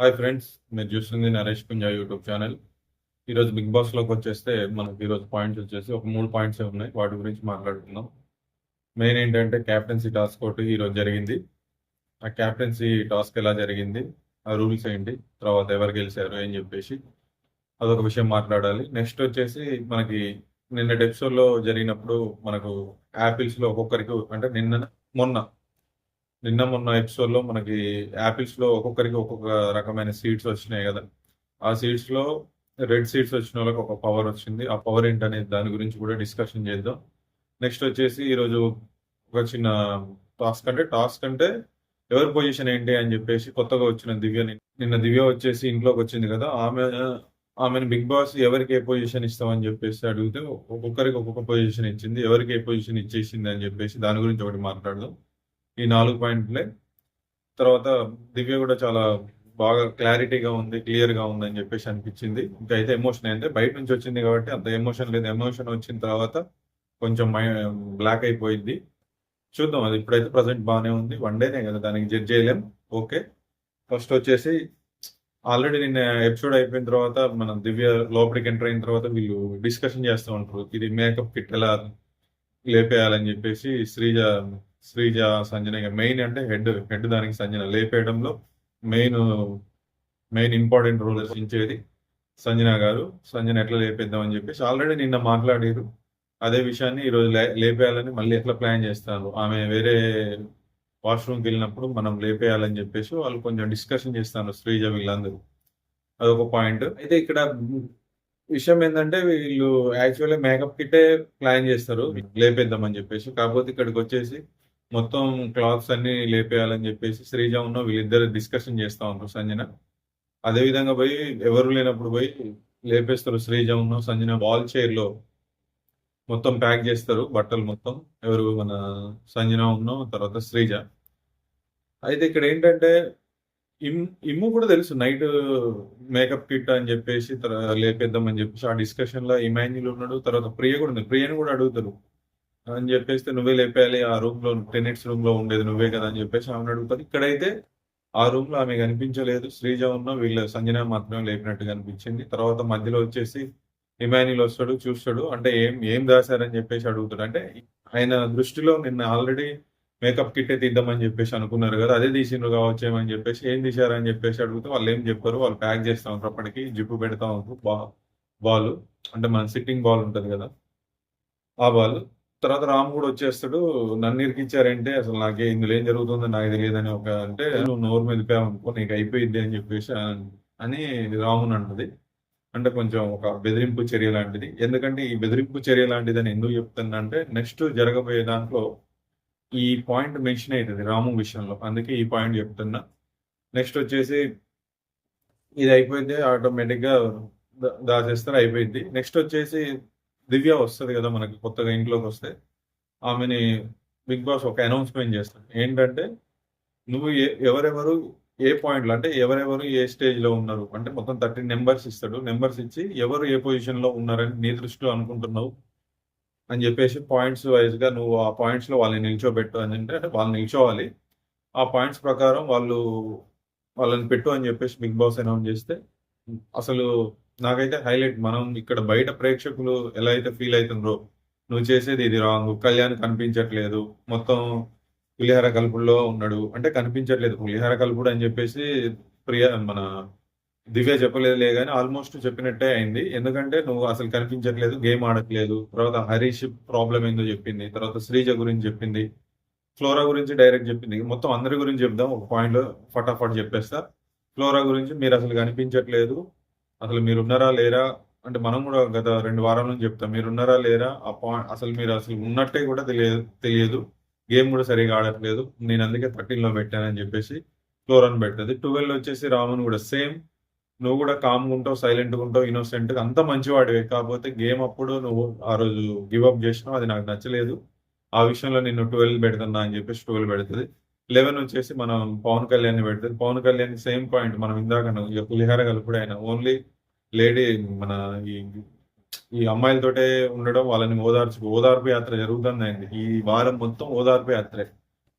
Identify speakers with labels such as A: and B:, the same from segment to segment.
A: Hi friends మీరు చూస్తుంది Naresh Punja YouTube channel. ఈరోజు బిగ్ బాస్లోకి వచ్చేస్తే మనకి ఈరోజు పాయింట్స్ వచ్చేసి ఒక మూడు పాయింట్స్ ఉన్నాయి వాటి గురించి మాట్లాడుకుందాం. మెయిన్ ఏంటంటే క్యాప్టెన్సీ టాస్క్ ఒకటి ఈరోజు జరిగింది. ఆ క్యాప్టెన్సీ టాస్క్ ఎలా జరిగింది ఆ రూల్స్ ఏంటి తర్వాత ఎవరు గెలిచారు అని చెప్పేసి అదొక విషయం మాట్లాడాలి. నెక్స్ట్ వచ్చేసి మనకి నిన్నటి ఎపిసోడ్లో జరిగినప్పుడు మనకు యాపిల్స్లో ఒక్కొక్కరికి అంటే నిన్న మొన్న నిన్న మొన్న ఎపిసోడ్లో మనకి యాపిల్స్లో ఒక్కొక్కరికి ఒక్కొక్క రకమైన సీడ్స్ వచ్చినాయి కదా. ఆ సీడ్స్లో రెడ్ సీడ్స్ వచ్చిన వాళ్ళకి ఒక పవర్ వచ్చింది. ఆ పవర్ ఏంటనే దాని గురించి కూడా డిస్కషన్ చేద్దాం. నెక్స్ట్ వచ్చేసి ఈరోజు ఒక చిన్న టాస్క్ అంటే టాస్క్ అంటే ఎవరి పొజిషన్ ఏంటి అని చెప్పేసి కొత్తగా వచ్చిన దివ్య నిన్న దివ్య వచ్చేసి ఇంట్లోకి వచ్చింది కదా. ఆమె ఆమెను బిగ్ బాస్ ఎవరికి ఏ పొజిషన్ ఇస్తామని చెప్పేసి అడిగితే ఒక్కొక్కరికి ఒక్కొక్క పొజిషన్ ఇచ్చింది. ఎవరికి ఏ పొజిషన్ ఇచ్చేసింది అని చెప్పేసి దాని గురించి ఒకటి మాట్లాడదాం. ఈ నాలుగు పాయింట్లే. తర్వాత దివ్య కూడా చాలా బాగా క్లారిటీగా ఉంది క్లియర్గా ఉంది అని చెప్పేసి అనిపించింది. ఇంకా అయితే ఎమోషన్ అయితే బయట నుంచి వచ్చింది కాబట్టి అంత ఎమోషన్ లేదు. ఎమోషన్ వచ్చిన తర్వాత కొంచెం బ్లాక్ అయిపోయింది. చూద్దాం అది ఇప్పుడైతే ప్రజెంట్ బాగానే ఉంది. వన్ డేనే కదా దానికి జడ్జ్ చేయలేం. ఓకే. ఫస్ట్ వచ్చేసి ఆల్రెడీ నిన్న ఎపిసోడ్ అయిపోయిన తర్వాత మన దివ్య లోపలికి ఎంటర్ అయిన తర్వాత వీళ్ళు డిస్కషన్ చేస్తూ ఉంటారు. ఇది మేకప్ కిట్ ఎలా లేపేయాలని చెప్పేసి శ్రీజ శ్రీజ సంజన మెయిన్ అంటే హెడ్ హెడ్ దానికి సంజన. లేపేయడంలో మెయిన్ మెయిన్ ఇంపార్టెంట్ రోల్ రచించేది సంజన గారు. సంజన ఎట్లా లేపేద్దాం అని చెప్పేసి ఆల్రెడీ నిన్న మాట్లాడారు. అదే విషయాన్ని ఈరోజు లే- లేపేయాలని మళ్ళీ ఎట్లా ప్లాన్ చేస్తారు? ఆమె వేరే వాష్రూమ్కి వెళ్ళినప్పుడు మనం లేపేయాలని చెప్పేసి వాళ్ళు కొంచెం డిస్కషన్ చేస్తాను శ్రీజ వీళ్ళందరూ. అదొక పాయింట్ అయితే ఇక్కడ విషయం ఏంటంటే వీళ్ళు యాక్చువల్లీ మేకప్ కిట్టే ప్లాన్ చేస్తారు. లేపేద్దామని చెప్పేసి. కాకపోతే ఇక్కడికి వచ్చేసి మొత్తం క్లాత్స్ అన్ని లేపేయాలని చెప్పేసి శ్రీజ ఉన్న వీళ్ళిద్దరు డిస్కషన్ చేస్తా ఉంటారు సంజన. అదే విధంగా పోయి ఎవరు లేనప్పుడు పోయి లేపేస్తారు శ్రీజ ఉన్న సంజన వాల్ చైర్లో మొత్తం ప్యాక్ చేస్తారు బట్టలు మొత్తం. ఎవరు మన సంజన ఉన్న తర్వాత శ్రీజ. అయితే ఇక్కడ ఏంటంటే ఇమ్ ఇమ్ము కూడా తెలుసు నైట్ మేకప్ కిట్ అని చెప్పేసి లేపేద్దామని లేపేద్దాం అని చెప్పేసి ఆ డిస్కషన్లో ఇమాన్యుల్ ఉన్నాడు తర్వాత ప్రియ కూడా ఉంది. ప్రియని కూడా అడుగుతారు. అని చెప్పేస్తే నువ్వే లేపేయాలి ఆ రూమ్లో టెనెట్స్ రూమ్లో ఉండేది నువ్వే కదా అని చెప్పేసి ఆమెను అడుగుతారు ఇక్కడైతే ఆ రూమ్లో ఆమె కనిపించలేదు. శ్రీజ ఉన్న వీళ్ళ సంజన మాత్రమే లేపినట్టు కనిపించింది. తర్వాత మధ్యలో వచ్చేసి ఇమాన్యుల్ వస్తాడు చూస్తాడు. అంటే ఏం ఏం దాశారని చెప్పేసి అడుగుతాడు. అంటే ఆయన దృష్టిలో నిన్న ఆల్రెడీ మేకప్ కిట్టే తీద్దామని చెప్పేసి అనుకున్నారు కదా అదే తీసిండ్రు కావచ్చేమని చెప్పేసి ఏం తీశారని చెప్పేసి అడిగితే వాళ్ళు ఏం చెప్పారు. వాళ్ళు ప్యాక్ చేస్తా ఉంటారు అప్పటికి జిప్పు పెడతా ఉంటారు బా బాల్ అంటే మన సిట్టింగ్ బాల్ ఉంటుంది కదా ఆ బాల్ తర్వాత రామ్ కూడా వచ్చేస్తాడు. నన్ను ఇరికిచ్చారంటే అసలు నాకే ఇందులో ఏం జరుగుతుందో నాకు తెలియదని ఒక అంటే నువ్వు నోరు మెదిపావు అనుకో నీకు అయిపోయింది అని చెప్పేసి అని రాముని అంటది అంటే కొంచెం ఒక బెదిరింపు చర్య లాంటిది. ఎందుకంటే ఈ బెదిరింపు చర్య లాంటిది అని ఎందుకు చెప్తుందంటే అంటే నెక్స్ట్ జరగబోయే దాంట్లో ఈ పాయింట్ మెన్షన్ అవుతుంది రాము విషయంలో. అందుకే ఈ పాయింట్ చెప్తున్నా. నెక్స్ట్ వచ్చేసి ఇది అయిపోయింది ఆటోమేటిక్గా దాచేస్తారు అయిపోయింది. నెక్స్ట్ వచ్చేసి దివ్య వస్తుంది కదా మనకి కొత్తగా ఇంట్లోకి వస్తే. ఆమెని బిగ్ బాస్ ఒక అనౌన్స్మెంట్ చేస్తాను ఏంటంటే నువ్వు ఏ- ఎవరెవరు ఏ పాయింట్లు అంటే ఎవరెవరు ఏ స్టేజ్లో ఉన్నారు? అంటే మొత్తం థర్టీన్ నెంబర్స్ ఇస్తాడు. నెంబర్స్ ఇచ్చి ఎవరు ఏ పొజిషన్లో ఉన్నారని నీ దృష్టిలో అనుకుంటున్నావు? అని చెప్పేసి పాయింట్స్ వైజ్గా నువ్వు ఆ పాయింట్స్లో వాళ్ళని నిల్చోబెట్టు అని అంటే అంటే వాళ్ళు నిల్చోవాలి. ఆ పాయింట్స్ ప్రకారం వాళ్ళు వాళ్ళని పెట్టు అని చెప్పేసి బిగ్ బాస్ అనౌన్స్ చేస్తే అసలు నాకైతే హైలైట్. మనం ఇక్కడ బయట ప్రేక్షకులు ఎలా అయితే ఫీల్ అవుతుండ్రో నువ్వు చేసేది ఇది రాంగ్. కళ్యాణ్ కనిపించట్లేదు. మొత్తం పులిహార కలుపుల్లో ఉన్నాడు. అంటే కనిపించట్లేదు. పులిహార కలుపుడు అని చెప్పేసి ప్రియ మన దివ్య చెప్పలేదులే కానీ ఆల్మోస్ట్ చెప్పినట్టే అయింది. ఎందుకంటే నువ్వు అసలు కనిపించట్లేదు గేమ్ ఆడట్లేదు. తర్వాత హరీష్ ప్రాబ్లం ఏందో చెప్పింది. తర్వాత శ్రీజ గురించి చెప్పింది. ఫ్లోరా గురించి డైరెక్ట్ చెప్పింది. మొత్తం అందరి గురించి చెప్దాం. ఒక పాయింట్లో ఫటాఫట్ చెప్పేస్తా. ఫ్లోరా గురించి మీరు అసలు కనిపించట్లేదు. అసలు మీరు ఉన్నారా లేరా? అంటే మనం కూడా గత రెండు వారాల నుంచి చెప్తాం మీరు ఉన్నారా లేరా? ఆ పాయింట్ అసలు మీరు అసలు ఉన్నట్టే కూడా తెలియదు తెలియదు. గేమ్ కూడా సరిగా ఆడట్లేదు. నేను అందుకే థర్టీన్లో పెట్టానని చెప్పేసి ఫ్లోరాన్ పెట్టదు ట్వెల్వ్ వచ్చేసి రాముని కూడా సేమ్. నువ్వు కూడా కామ్గా ఉంటావు సైలెంట్గా ఉంటావు ఇన్నోసెంట్గా అంత మంచివాడివే. కాకపోతే గేమ్ అప్పుడు నువ్వు ఆ రోజు గివ్ అప్ చేసినావు. అది నాకు నచ్చలేదు. ఆ విషయంలో నిన్ను ట్వెల్వ్ పెడుతున్నా అని చెప్పేసి ట్వెల్వ్ పెడుతుంది. లెవెన్ వచ్చేసి మనం పవన్ కళ్యాణ్ పెడుతుంది. పవన్ కళ్యాణ్ సేమ్ పాయింట్ మనం ఇందాక పులిహార కలుపుడు ఆయన. ఓన్లీ లేడీ మన ఈ ఈ అమ్మాయిలతోటే ఉండడం వాళ్ళని ఓదార్చు ఓదార్పు యాత్ర జరుగుతుంది ఆయనది. ఈ వారం మొత్తం ఓదార్పు యాత్రే.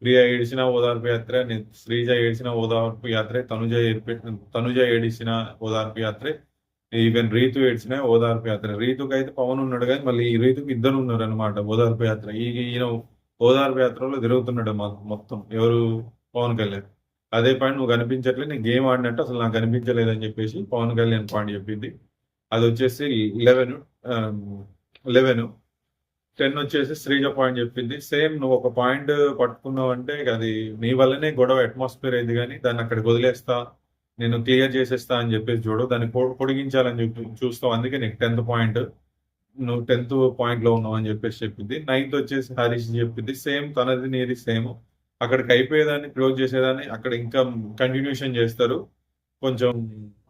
A: ప్రియ ఏడిచిన ఓదార్పు యాత్ర శ్రీజ ఏడిచిన ఓదార్పు యాత్రే తనుజ ఏడిపి తనుజ ఏడిచిన ఓదార్పు యాత్రే ఈవెన్ రీతు ఏడ్చిన ఓదార్పు యాత్ర. రీతుకి అయితే పవన్ ఉన్నాడు కానీ మళ్ళీ ఈ రీతుకి ఇద్దరు ఉన్నారు అనమాట ఓదార్పు యాత్ర. ఈ ఈయన ఓదార్పు యాత్రలో తిరుగుతున్నాడు మొత్తం. ఎవరు? పవన్ కళ్యాణ్. అదే పాయింట్ నువ్వు కనిపించట్లేదు నేను గేమ్ ఆడినట్టు అసలు నాకు కనిపించలేదు అని చెప్పేసి పవన్ కళ్యాణ్ పాయింట్ చెప్పింది. అది వచ్చేసి లెవెన్ లెవెన్ టెన్ వచ్చేసి శ్రీజ పాయింట్ చెప్పింది. సేమ్ నువ్వు ఒక పాయింట్ పట్టుకున్నావు అంటే అది నీ వల్లనే గొడవ అట్మాస్ఫియర్ అయింది కానీ దాన్ని అక్కడికి వదిలేస్తా నేను క్లియర్ చేసేస్తా అని చెప్పేసి చూడు. దాన్ని పొడిగించాలని చెప్పి చూస్తావు. అందుకే నీకు టెన్త్ పాయింట్ నువ్వు టెన్త్ పాయింట్లో ఉన్నావు అని చెప్పేసి చెప్పింది. నైన్త్ వచ్చేసి హరీష్ చెప్పింది. సేమ్ తనది నీది సేమ్. అక్కడికి అయిపోయేదాన్ని క్లోజ్ చేసేదాన్ని. అక్కడ ఇంకా కంటిన్యూషన్ చేస్తారు. కొంచెం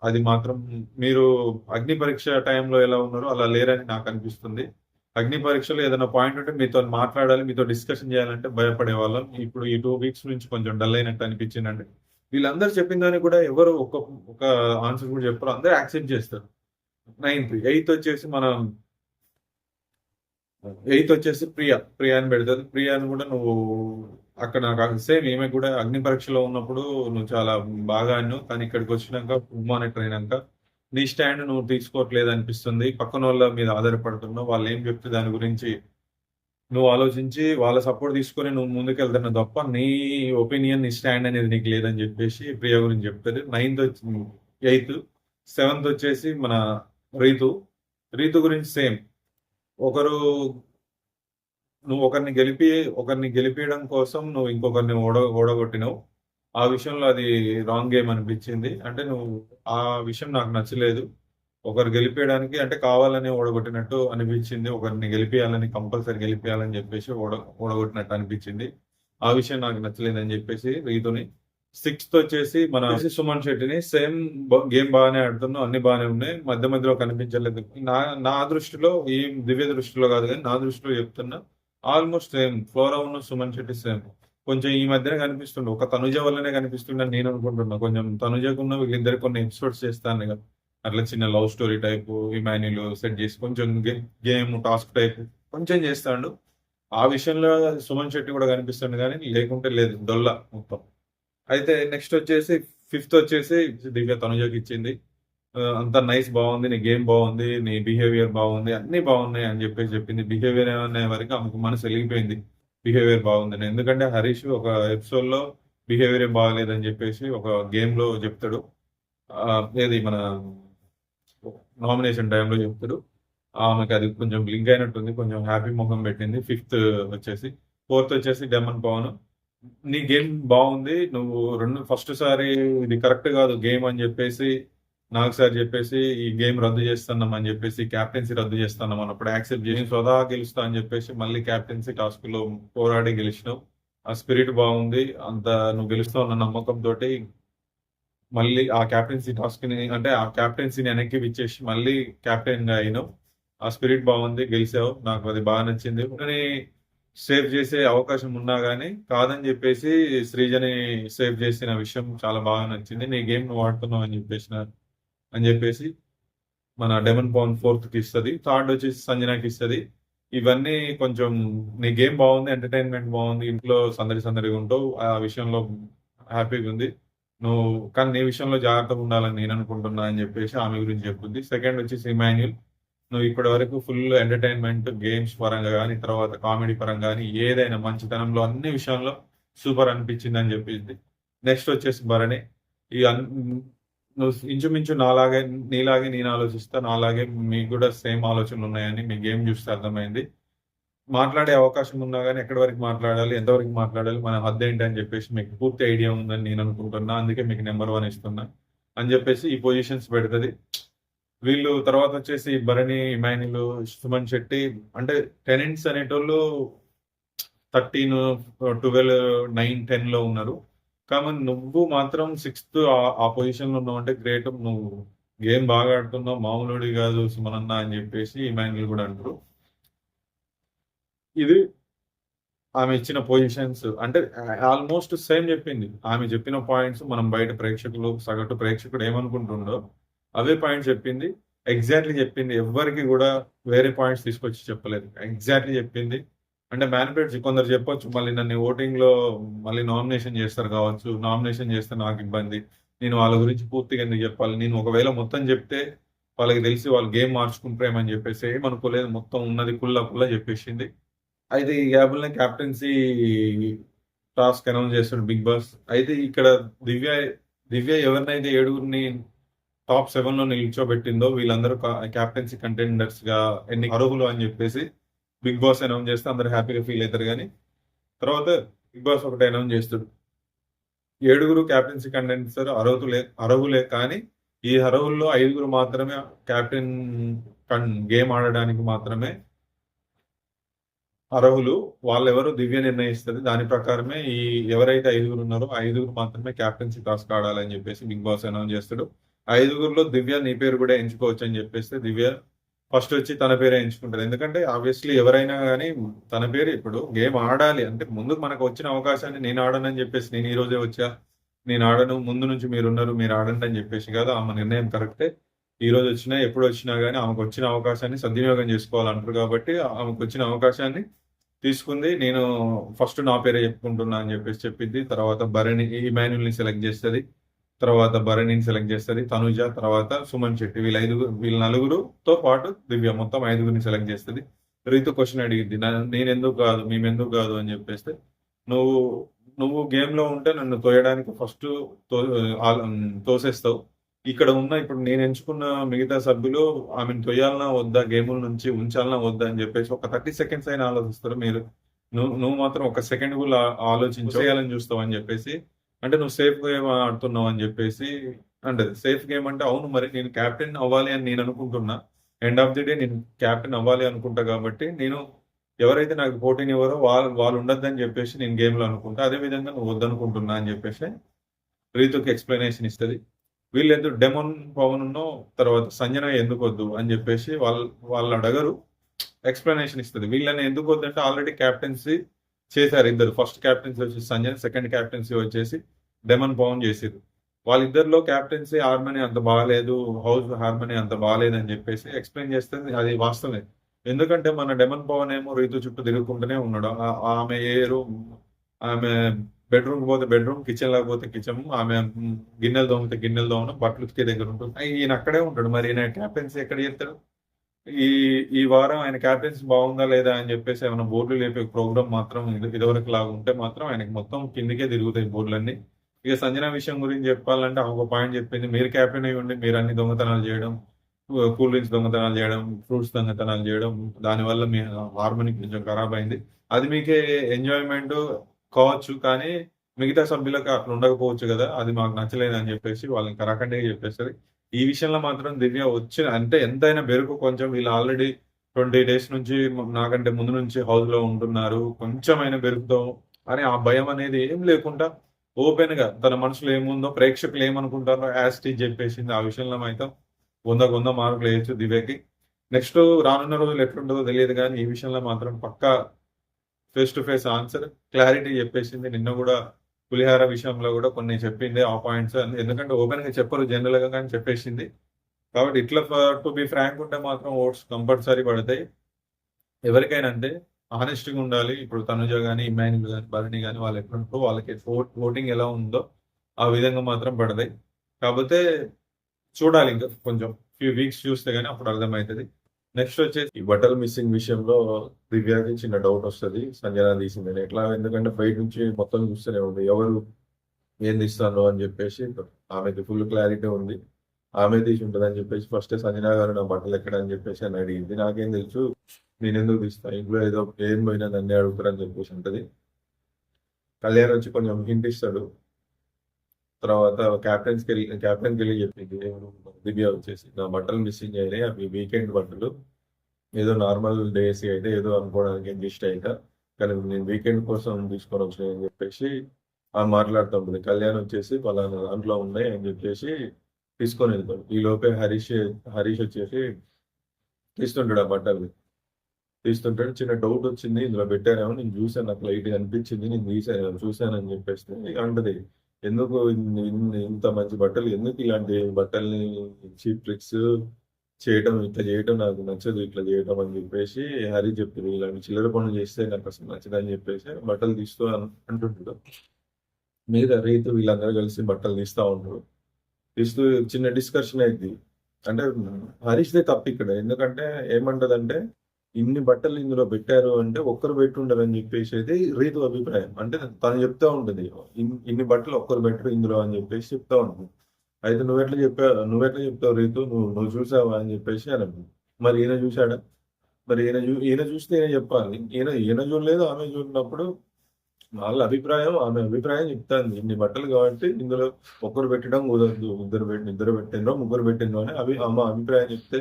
A: అది మాత్రం మీరు అగ్ని పరీక్ష టైంలో ఎలా ఉన్నారో అలా లేరని నాకు అనిపిస్తుంది. అగ్ని పరీక్షలో ఏదైనా పాయింట్ ఉంటే మీతో మాట్లాడాలి మీతో డిస్కషన్ చేయాలంటే భయపడే వాళ్ళం. ఇప్పుడు ఈ టూ వీక్స్ నుంచి కొంచెం డల్ అయినట్టు అనిపించిందండి. వీళ్ళందరూ చెప్పిన దాన్ని కూడా ఎవరు ఒక ఒక ఆన్సర్ కూడా చెప్పరు. అందరూ యాక్సెప్ట్ చేస్తారు. నైన్త్ ఎయిత్ వచ్చేసి మనం ఎయిత్ వచ్చేసి ప్రియా ప్రియా అని పెడుతుంది ప్రియాని కూడా నువ్వు అక్కడ నాకు సేమ్ ఈమె కూడా అగ్ని పరీక్షలో ఉన్నప్పుడు నువ్వు చాలా బాగా అన్నావు కానీ ఇక్కడికి వచ్చినాక మానిటర్ అయినాక నీ స్టాండ్ నువ్వు తీసుకోవట్లేదు అనిపిస్తుంది. పక్కన వాళ్ళ మీద ఆధారపడుతున్నావు. వాళ్ళు ఏం చెప్తే దాని గురించి నువ్వు ఆలోచించి వాళ్ళ సపోర్ట్ తీసుకొని నువ్వు ముందుకెళ్తున్నావు తప్ప నీ ఒపీనియన్ నీ స్టాండ్ అనేది నీకు లేదని చెప్పేసి ప్రియా గురించి చెప్తారు. నైన్త్ ఎయిత్ సెవెంత్ వచ్చేసి మన రీతు. రీతు గురించి సేమ్. ఒకరు నువ్వు ఒకరిని గెలిపి ఒకరిని గెలిపించడం కోసం నువ్వు ఇంకొకరిని ఓడ ఓడగొట్టినావు. ఆ విషయంలో అది రాంగ్ గేమ్ అనిపించింది. అంటే నువ్వు ఆ విషయం నాకు నచ్చలేదు. ఒకరు గెలిపేయడానికి అంటే కావాలని ఓడగొట్టినట్టు అనిపించింది. ఒకరిని గెలిపియాలని కంపల్సరీ గెలిపియాలని చెప్పేసి ఓడ ఓడగొట్టినట్టు అనిపించింది. ఆ విషయం నాకు నచ్చలేదని చెప్పేసి రీతుని సిక్స్త్ వచ్చేసి మన సుమన్ శెట్టిని సేమ్ గేమ్ బాగానే ఆడుతున్నావు అన్ని బాగానే ఉన్నాయి. మధ్య మధ్యలో కనిపించలేదు. నా నా దృష్టిలో ఈ దివ్య దృష్టిలో కాదు కానీ నా దృష్టిలో చెప్తున్నా ఆల్మోస్ట్ సేమ్. ఫ్లోరా ఉన్న సుమన్ శెట్టి సేమ్. కొంచెం ఈ మధ్యనే కనిపిస్తుండే. ఒక తనుజ వల్లనే కనిపిస్తుండే నేను అనుకుంటున్నా. కొంచెం తనుజకున్న వీళ్ళిద్దరు కొన్ని ఎపిసోడ్స్ చేస్తాను కదా. అట్లా చిన్న love story type Emmanuel set చేసి కొంచెం గేమ్ టాస్క్ టైప్ కొంచెం చేస్తాడు. ఆ విషయంలో సుమన్ శెట్టి కూడా కనిపిస్తుంది కానీ లేకుంటే లేదు. దొల్ల మొత్తం. అయితే నెక్స్ట్ వచ్చేసి ఫిఫ్త్ వచ్చేసి దివ్య తనుజకి ఇచ్చింది. అంత అంతా నైస్ బాగుంది నీ గేమ్ బాగుంది నీ బిహేవియర్ బాగుంది అన్ని బాగున్నాయి అని చెప్పేసి చెప్పింది. బిహేవియర్ అనే వరకు ఆమెకు మనసు వెలిగిపోయింది బిహేవియర్ బాగుందని ఎందుకంటే హరీష్ ఒక ఎపిసోడ్లో బిహేవియర్ ఏం బాగలేదని చెప్పేసి ఒక గేమ్లో చెప్తాడు. ఏది మన నామినేషన్ టైంలో చెప్తాడు. ఆమెకి అది కొంచెం లింక్ అయినట్టుంది కొంచెం హ్యాపీ ముఖం పెట్టింది. ఫిఫ్త్ వచ్చేసి ఫోర్త్ వచ్చేసి డెమన్ పవన్ నీ గేమ్ బాగుంది నువ్వు రెండు ఫస్ట్ సారి ఇది కరెక్ట్ కాదు గేమ్ అని చెప్పేసి నాకు సార్ చెప్పేసి ఈ గేమ్ రద్దు చేస్తున్నాం అని చెప్పేసి క్యాప్టెన్సీ రద్దు చేస్తున్నాం అన్నప్పుడు యాక్సెప్ట్ చేసి స్వదా గెలుస్తా అని చెప్పేసి మళ్ళీ క్యాప్టెన్సీ టాస్క్లో పోరాడి గెలిచినావు ఆ స్పిరిట్ బాగుంది అంత నువ్వు గెలుస్తావు అన్న నమ్మకం తోటి మళ్ళీ ఆ క్యాప్టెన్సీ టాస్క్ని అంటే ఆ క్యాప్టెన్సీని వెనక్కి ఇచ్చేసి మళ్ళీ క్యాప్టెన్గా అయినావు ఆ స్పిరిట్ బాగుంది గెలిచావు నాకు అది బాగా నచ్చింది. కానీ సేవ్ చేసే అవకాశం ఉన్నా కానీ కాదని చెప్పేసి శ్రీజని సేవ్ చేసిన విషయం చాలా బాగా నచ్చింది. నీ గేమ్ నువ్వు ఆడుతున్నావు అని చెప్పేసిన అని చెప్పేసి మన డెమన్ పౌన్ ఫోర్త్కి ఇస్తుంది. థర్డ్ వచ్చేసి సంజనాకి ఇస్తుంది. ఇవన్నీ కొంచెం నీ గేమ్ బాగుంది ఎంటర్టైన్మెంట్ బాగుంది ఇంట్లో సందడి సందడిగా ఉంటావు ఆ విషయంలో హ్యాపీగా ఉంది. నువ్వు కానీ నీ విషయంలో జాగ్రత్తగా ఉండాలని నేను అనుకుంటున్నా అని చెప్పేసి ఆమె గురించి చెప్తుంది సెకండ్ వచ్చేసి ఇమాన్యుల్. నువ్వు ఇప్పటి వరకు ఫుల్ ఎంటర్టైన్మెంట్ గేమ్స్ పరంగా కానీ తర్వాత కామెడీ పరంగా కానీ ఏదైనా మంచితనంలో అన్ని విషయంలో సూపర్ అనిపించింది అని చెప్పింది నెక్స్ట్ వచ్చేసి భరణి. ఈ అన్- నువ్వు ఇంచుమించు నాలాగే నీలాగే నేను ఆలోచిస్తా నాలాగే మీకు కూడా సేమ్ ఆలోచనలు ఉన్నాయని మీ గేమ్ చూస్తే అర్థమైంది. మాట్లాడే అవకాశం ఉన్నా కానీ ఎక్కడి వరకు మాట్లాడాలి ఎంతవరకు మాట్లాడాలి మన హద్దు ఏంటి అని చెప్పేసి మీకు పూర్తి ఐడియా ఉందని నేను అనుకుంటున్నా. అందుకే మీకు నెంబర్ వన్ ఇస్తున్నా అని చెప్పేసి ఈ పొజిషన్స్ పెడుతుంది. వీళ్ళు తర్వాత వచ్చేసి భరణి ఇమానిలు సుమన్ శెట్టి అంటే టెనెంట్స్ అనేటోళ్ళు థర్టీన్ ట్వెల్వ్ నైన్ టెన్లో ఉన్నారు. కానీ నువ్వు మాత్రం సిక్స్త్ ఆ పొజిషన్లో ఉన్నావు అంటే గ్రేట్. నువ్వు గేమ్ బాగా ఆడుతున్నావు మామూలుడి కాదు సుమనన్న అని చెప్పేసి ఇమానిల్ కూడా అంటారు. ఇది ఆమె ఇచ్చిన పొజిషన్స్. అంటే ఆల్మోస్ట్ సేమ్ చెప్పింది. ఆమె చెప్పిన పాయింట్స్ మనం బయట ప్రేక్షకులు సగటు ప్రేక్షకుడు ఏమనుకుంటుండో అవే పాయింట్స్ చెప్పింది. ఎగ్జాక్ట్లీ చెప్పింది. ఎవ్వరికి కూడా వేరే పాయింట్స్ తీసుకొచ్చి చెప్పలేదు. ఎగ్జాక్ట్లీ చెప్పింది. అంటే మ్యానిపులేట్ కొందరు చెప్పొచ్చు మళ్ళీ నన్ను ఓటింగ్లో మళ్ళీ నామినేషన్ చేస్తారు కావచ్చు. నామినేషన్ చేస్తే నాకు ఇబ్బంది. నేను వాళ్ళ గురించి పూర్తిగా ఎందుకు చెప్పాలి? నేను ఒకవేళ మొత్తం చెప్తే వాళ్ళకి తెలిసి వాళ్ళు గేమ్ మార్చుకుంటారేమని చెప్పేసి ఏమనుకోలేదు. మొత్తం ఉన్నది కుల్లా కుల్లా చెప్పేసింది. అయితే ఈ గ్యాప్లోనే క్యాప్టెన్సీ టాస్క్ అనౌన్స్ చేస్తాడు బిగ్ బాస్. అయితే ఇక్కడ దివ్య దివ్య ఎవరినైతే ఏడుగురిని టాప్ సెవెన్లో నిల్చోబెట్టిందో వీళ్ళందరూ క్యాప్టెన్సీ కంటెండర్స్గా ఎన్ని అర్హులు అని చెప్పేసి బిగ్ బాస్ అనౌన్స్ చేస్తే అందరూ హ్యాపీగా ఫీల్ అవుతారు కానీ తర్వాత బిగ్ బాస్ ఒకటి అనౌన్స్ చేస్తాడు. ఏడుగురు క్యాప్టెన్సీ కంటెండర్స్ అర్హులే అర్హులే కానీ ఈ అర్హుల్లో ఐదుగురు మాత్రమే క్యాప్టెన్ గేమ్ ఆడడానికి మాత్రమే అర్హులు. వాళ్ళెవరు దివ్య నిర్ణయిస్తుంది? దాని ప్రకారమే ఈ ఎవరైతే ఐదుగురు ఉన్నారో ఐదుగురు మాత్రమే క్యాప్టెన్సీ టాస్క్ ఆడాలని చెప్పేసి బిగ్ బాస్ అనౌన్స్ చేస్తాడు. ఐదుగురులో దివ్య నీ పేరు కూడా ఎంచుకోవచ్చు అని చెప్పేస్తే దివ్య ఫస్ట్ వచ్చి తన పేరే ఎంచుకుంటారు ఎందుకంటే ఆబ్వియస్లీ ఎవరైనా కానీ తన పేరు ఇప్పుడు గేమ్ ఆడాలి. అంటే ముందు మనకు వచ్చిన అవకాశాన్ని నేను ఆడనని చెప్పేసి నేను ఈ రోజే వచ్చా. నేను ఆడను ముందు నుంచి మీరు ఉన్నారు మీరు ఆడండి అని చెప్పేసి కదా ఆమె నిర్ణయం కరెక్టే. ఈ రోజు వచ్చినా ఎప్పుడు వచ్చినా కానీ ఆమెకు వచ్చిన అవకాశాన్ని సద్వినియోగం చేసుకోవాలంటారు కాబట్టి ఆమెకు వచ్చిన అవకాశాన్ని తీసుకుంది. నేను ఫస్ట్ నా పేరే చెప్పుకుంటున్నా అని చెప్పేసి చెప్పింది. తర్వాత భరణి ఈ మాన్యుల్ని సెలెక్ట్ చేస్తుంది. తర్వాత భరణిని సెలెక్ట్ చేస్తుంది తనుజ తర్వాత సుమన్ శెట్టి. వీళ్ళ ఐదుగురు వీళ్ళ నలుగురుతో పాటు దివ్య మొత్తం ఐదుగురిని సెలెక్ట్ చేస్తుంది. రీతు క్వశ్చన్ అడిగింది. "నా- నేను ఎందుకు కాదు మేము ఎందుకు కాదు అని చెప్పేస్తే నువ్వు నువ్వు గేమ్లో ఉంటే నన్ను తోయడానికి ఫస్ట్తో తోసేస్తావు. ఇక్కడ ఉన్న ఇప్పుడు నేను ఎంచుకున్న మిగతా సభ్యులు ఆమెను తొయ్యాలనా వద్దా గేముల నుంచి ఉంచాలనా వద్దా అని చెప్పేసి ఒక థర్టీ సెకండ్స్ అయినా ఆలోచిస్తారు మీరు. నువ్వు నువ్వు మాత్రం ఒక సెకండ్ కూడా ఆ- ఆలోచించి చేయాలని చూస్తావు అని చెప్పేసి అంటే నువ్వు సేఫ్ గేమ్ ఆడుతున్నావు అని చెప్పేసి అంటే సేఫ్ గేమ్ అంటే అవును మరి నేను క్యాప్టెన్ అవ్వాలి అని నేను అనుకుంటున్నా. ఎండ్ ఆఫ్ ది డే నేను క్యాప్టెన్ అవ్వాలి అనుకుంటా కాబట్టి నేను ఎవరైతే నాకు పోటీని ఇవ్వరో వాళ్ళు వాళ్ళు ఉండొద్దని చెప్పేసి నేను గేమ్లో అనుకుంటా. అదే విధంగా నువ్వు వద్దనుకుంటున్నా అని చెప్పేసి రీతుకి ఎక్స్ప్లెనేషన్ ఇస్తుంది. వీళ్ళు ఎందుకు డెమోన్ పవన్ ఉన్నో తర్వాత సంజన ఎందుకు వద్దు అని చెప్పేసి వాళ్ళు వాళ్ళు అడగరు. ఎక్స్ప్లెనేషన్ ఇస్తుంది. వీళ్ళని ఎందుకు వద్దంటే ఆల్రెడీ క్యాప్టెన్సీ చేశారు ఇద్దరు. ఫస్ట్ క్యాప్టెన్సీ వచ్చేసి సంజయ్ సెకండ్ క్యాప్టెన్సీ వచ్చేసి డెమన్ పవన్ చేసారు వాళ్ళిద్దరిలో క్యాప్టెన్సీ హార్మనీ అంత బాగాలేదు హౌస్ హార్మనీ అంత బాగాలేదు అని చెప్పేసి ఎక్స్ప్లెయిన్ చేస్తే అది వాస్తవమే. ఎందుకంటే మన డెమన్ పవన్ ఏమో రీతు చుట్టూ తిరుగుకుంటూనే ఉన్నాడు. ఆమె ఏ రూమ్ ఆమె బెడ్రూమ్ పోతే బెడ్రూమ్ కిచెన్ లేకపోతే కిచెన్ ఆమె గిన్నెలు దోమితే గిన్నెలు దోమడం బట్టలు ఉతికే దగ్గర ఉంటుంది. ఈయన అక్కడే ఉంటాడు. మరి ఈయన క్యాప్టెన్సీ ఎక్కడ చేస్తాడు? ఈ ఈ వారం ఆయన క్యాప్టెన్సీ బాగుందా లేదా అని చెప్పేసి ఏమైనా బోర్డులు లేపే ప్రోగ్రామ్ మాత్రం ఇది- ఇదివరకు లాగా ఉంటే మాత్రం ఆయనకి మొత్తం కిందకే తిరుగుతాయి బోర్డులన్నీ. ఇక సంజన విషయం గురించి చెప్పాలంటే ఒక పాయింట్ చెప్పింది. మీరు క్యాప్టెన్ అయి ఉండి మీరు అన్ని దొంగతనాలు చేయడం కూల్ డ్రింక్స్ దొంగతనాలు చేయడం ఫ్రూట్స్ దొంగతనాలు చేయడం దానివల్ల మీ హార్మోని కొంచెం ఖరాబ్ అయింది. అది మీకే ఎంజాయ్మెంట్ కావచ్చు కానీ మిగతా సభ్యులకు అట్లా ఉండకపోవచ్చు కదా. అది మాకు నచ్చలేదు అని చెప్పేసి వాళ్ళని కరాఖండిగా చెప్పేసరి ఈ విషయంలో మాత్రం దివ్య వచ్చిన అంటే ఎంతైనా బెరుకు కొంచెం వీళ్ళు ఆల్రెడీ ట్వంటీ డేస్ నుంచి నాకంటే ముందు నుంచి హౌస్లో ఉంటున్నారు. కొంచెమైనా బెరుకుతో అని ఆ భయం అనేది ఏం లేకుండా ఓపెన్గా తన మనసులో ఏముందో ప్రేక్షకులు ఏమనుకుంటారో యాస్టీ చెప్పేసింది. ఆ విషయంలో అయితే వంద వంద మార్కులు వేయచ్చు దివ్యకి. నెక్స్ట్ రానున్న రోజులు ఎట్లుంటుందో తెలియదు కానీ ఈ విషయంలో మాత్రం పక్కా face to face answer clarity చెప్పేసింది. నిన్న కూడా పులిహార విషయంలో కూడా కొన్ని చెప్పింది ఆ పాయింట్స్. ఎందుకంటే ఓపెన్గా చెప్పరు జనరల్గా కానీ చెప్పేసింది. కాబట్టి ఇట్లా టు బి ఫ్రాంక్ ఉంటే మాత్రం ఓట్స్ కంపల్సరీ పడతాయి. ఎవరికైనా అంటే honest గా ఉండాలి. ఇప్పుడు తనుజ కానీ ఇమాన్యుల్ కానీ భరణి కానీ వాళ్ళు ఎట్లుంటారో వాళ్ళకి ఓటింగ్ ఎలా ఉందో ఆ విధంగా మాత్రం పడతాయి. కాకపోతే చూడాలి ఇంకా కొంచెం. ఫ్యూ వీక్స్ చూస్తే కానీ అప్పుడు అర్థమవుతుంది. నెక్స్ట్ వచ్చేసి బట్టలు మిస్సింగ్ విషయంలో దివ్యాకి చిన్న డౌట్ వస్తుంది. సంజన తీసిందని ఎట్లా? ఎందుకంటే బయట నుంచి మొత్తం చూస్తూనే ఉంది. ఎవరు ఏం తీస్తాను అని చెప్పేసి ఆమెకి ఫుల్ క్లారిటీ ఉంది. ఆమె తీసి ఉంటుంది అని చెప్పేసి ఫస్ట్ సంజన గారు నా బట్టలు ఎక్కడ? అని చెప్పేసి అని అడిగింది. నాకేం తెలుసు. నేను ఎందుకు తీస్తాను ఇంట్లో ఏదో ఏం పోయినా నన్నే అడుగుతారని చెప్పేసి ఉంటుంది కళ్యాణ్ వచ్చి కొంచెం హింట్ ఇస్తాడు. తర్వాత క్యాప్టెన్స్ వెళ్ళి క్యాప్టెన్కి వెళ్ళి చెప్పింది దివ్య వచ్చేసి నా బట్టలు మిస్సింగ్ అయినాయి అవి వీకెండ్ బట్టలు. ఏదో నార్మల్ డేస్ అయితే ఏదో అనుకోవడానికి అడ్జస్ట్ అయితే. కానీ నేను వీకెండ్ కోసం తీసుకొని వచ్చినాయి అని చెప్పేసి ఆ మాట్లాడుతూ ఉంటుంది కళ్యాణ్ వచ్చేసి పలానా దాంట్లో ఉన్నాయి అని చెప్పేసి తీసుకొని వెళ్తాడు. ఈ లోపే హరీష్ హరీష్ వచ్చేసి తీస్తుంటాడు ఆ బట్టలు. తీస్తుంటాడు. చిన్న డౌట్ వచ్చింది ఇందులో పెట్టారేమో నేను చూసాను నాకు లైట్ అనిపించింది నేను తీసాను చూసాను అని చెప్పేసి అంటది. ఎందుకు ఇంత మంచి బట్టలు? ఎందుకు ఇలాంటి బట్టల్ని చీప్ ట్రిక్స్
B: చేయటం ఇట్లా చేయటం నాకు నచ్చదు ఇట్లా చేయటం అని చెప్పేసి హరి చెప్పింది. ఇలాంటి చిల్లర పనులు చేస్తే నాకు అసలు నచ్చదని చెప్పేసి బట్టలు తీస్తూ అంటుంటాడు మీద రైతు వీళ్ళందరూ కలిసి బట్టలు తీస్తూ ఉంటారు తీస్తూ చిన్న డిస్కషన్ అయింది అంటే హరీష్దే తప్పు ఇక్కడ. ఎందుకంటే ఏమంటదంటే ఇన్ని బట్టలు ఇందులో పెట్టారు అంటే ఒక్కరు పెట్టుండరు అని చెప్పేసి అయితే రీతు అభిప్రాయం. అంటే తను చెప్తా ఉంటుంది ఇన్ని బట్టలు ఒక్కరు పెట్టరు ఇందులో అని చెప్పేసి చెప్తా ఉంటుంది. అయితే నువ్వెట్లా చెప్పావు నువ్వెట్లా చెప్తావు రీతు? నువ్వు నువ్వు చూసావా అని చెప్పేసి అని మరి ఈయన చూశాడా? మరి ఈయన చూ ఈయన చూస్తే ఈయన చెప్పాలి. ఈయన ఈయన చూడలేదు ఆమె చూడినప్పుడు వాళ్ళ అభిప్రాయం ఆమె అభిప్రాయం చెప్తాంది. ఇన్ని బట్టలు కాబట్టి ఇందులో ఒక్కరు పెట్టడం కుదరదు ఇద్దరు పెట్టి ఇద్దరు పెట్టిండ్రో ముగ్గురు పెట్టిండ్రో అని అవి ఆమె అభిప్రాయం చెప్తే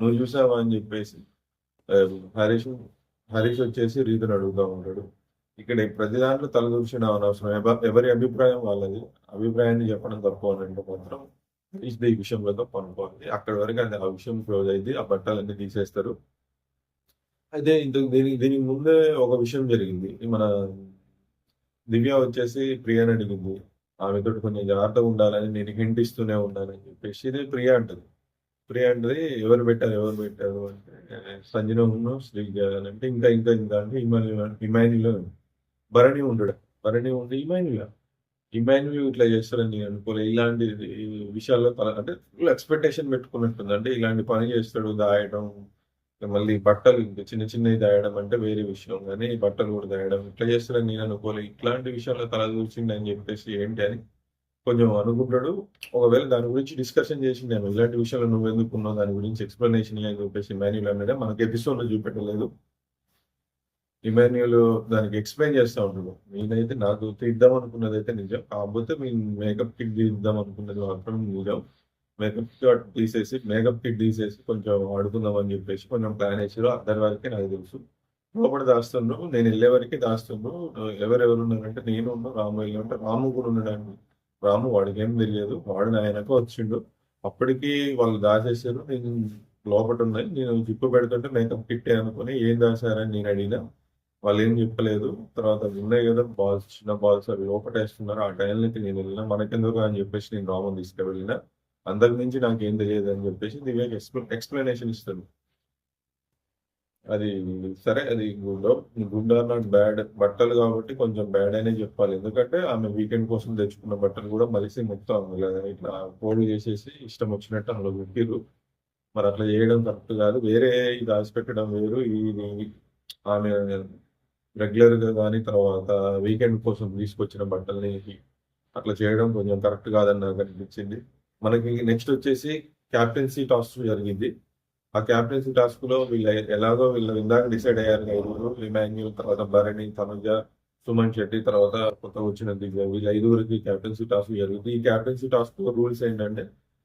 B: నువ్వు చూసావా అని చెప్పేసి. హరీష్ హరీష్ వచ్చేసి రీతిని అడుగుతూ ఉంటాడు. ఇక్కడ ప్రతి దాంట్లో తలదూర్చిన అనవసరం ఎవరి అభిప్రాయం వాళ్ళది? అభిప్రాయాన్ని చెప్పడం తప్పు అని అంటే మాత్రం హరీష్ ఈ విషయం తప్పు పనుకోవాలి. అక్కడి వరకు అది ఆ విషయం క్లోజ్ అయింది. ఆ బట్టలన్నీ తీసేస్తారు. అయితే ఇంతకు దీనికి దీనికి ముందే ఒక విషయం జరిగింది. మన దివ్య వచ్చేసి ప్రియని అడిగింది. ఆమెతో కొంచెం జాగ్రత్తగా ఉండాలని నేను హింట్ ఇస్తూనే ఉన్నానని చెప్పేసి ఇది ప్రియ అంటది. ప్రియ అంటది ఎవరు పెట్టారు ఎవరు పెట్టారు అంటే సంజనం ఉన్ను శ్రీజ అని అంటే ఇంకా ఇంకా ఇంకా అంటే ఇమాన్యుల్ ఇమాన్యుల్ భరణి ఉండడు. భరణి ఉండి ఇమాన్యుల్. ఇమాన్యుల్ ఇట్లా చేస్తారని అనుకోలే. ఇలాంటి విషయాల్లో తల అంటే ఫుల్ ఎక్స్పెక్టేషన్ పెట్టుకున్నట్టుంది. అంటే ఇలాంటి పని చేస్తాడు దాయడం మళ్ళీ బట్టలు ఇంకా చిన్న చిన్నవి దాయడం అంటే వేరే విషయం. కానీ బట్టలు కూడా దాయడం ఇట్లా చేస్తారని నేను అనుకోలే. ఇట్లాంటి విషయాల్లో తల దూర్చిండి అని చెప్పేసి ఏంటి అని కొంచెం అనుకుంటాడు. ఒకవేళ దాని గురించి డిస్కషన్ చేసి నేను ఇలాంటి విషయాలు నువ్వు ఎందుకున్నావు దాని గురించి ఎక్స్ప్లెనేషన్ అని చెప్పేసి మాన్యువల్ అనేది మనకి ఎపిసోడ్లో చూపెట్టలేదు. ఇమాన్యుల్ దానికి ఎక్స్ప్లెయిన్ చేస్తూ ఉంటాడు నేనైతే నాకు తీద్దాం అనుకున్నది అయితే నిజం. కాకపోతే మీ మేకప్ కిట్ తీద్దాం అనుకున్నది మాత్రం నిజం. మేకప్ కిట్ తీసేసి మేకప్ కిట్ తీసేసి కొంచెం ఆడుకుందాం అని చెప్పేసి కొంచెం ప్లాన్ వేసారు అందరి వరకే నాకు తెలుసు. లోపల దాస్తుండ్రు. నేను వెళ్ళే వరకే దాస్తుండ్రు. ఎవరెవరు ఉన్నారంటే నేను ఉన్నా రాము వెళ్ళి ఉంటే రాము కూడా ఉన్నాడు రాము వాడికి ఏం తెలియదు. వాడు నాయనకు వచ్చిండు. అప్పటికి వాళ్ళు దాచేసారు నేను లోపల ఉన్నాయి. నేను జిప్పు పెడుతుంటే మేకప్ కిట్ అనుకుని ఏం దాచారని నేను అడిగినా. వాళ్ళు ఏం చెప్పలేదు. తర్వాత ఉన్నాయి కదా బాల్స్ చిన్న బాల్స్ అవి లోపట వేస్తున్నారు ఆ టైంలోకి నేను వెళ్ళినా. మనకెందుకు అని చెప్పేసి నేను రామన్ తీసుకువెళ్ళిన. అందరి నుంచి నాకు ఏం తెలియదు అని చెప్పేసి దివ్యకి ఎక్స్ప్లెనేషన్ ఇస్తాడు. అది సరే అది గుడ్ ఆర్ నాట్ బ్యాడ్ బట్టలు కాబట్టి కొంచెం బ్యాడ్ అనే చెప్పాలి. ఎందుకంటే ఆమె వీకెండ్ కోసం తెచ్చుకున్న బట్టలు కూడా మలిసి మొత్తం అందులో ఇట్లా పోడి చేసేసి ఇష్టం వచ్చినట్టు అందులో పెట్టిర్రు. మరి అట్లా చేయడం కరెక్ట్ కాదు. వేరే ఇది దాచిపెట్టడం వేరు. ఇది ఆమె రెగ్యులర్గా కానీ తర్వాత వీకెండ్ కోసం తీసుకొచ్చిన బట్టల్ని అట్లా చేయడం కొంచెం కరెక్ట్ కాదని నాకు అనిపించింది. మనకి నెక్స్ట్ వచ్చేసి క్యాప్టెన్సీ టాస్ జరిగింది. ఆ క్యాప్టెన్సీ టాస్క్లో వీళ్ళ ఎలాగో వీళ్ళు ఇందాక డిసైడ్ అయ్యారు ఐదుగురు ఇమాన్యుల్ తర్వాత భరణి తనుజ సుమన్ శెట్టి తర్వాత కొత్త వచ్చిన దివ్య వీళ్ళ ఐదుగురికి క్యాప్టెన్సీ టాస్క్ జరుగుతుంది ఈ క్యాప్టెన్సీ టాస్క్ రూల్స్ ఏంటంటే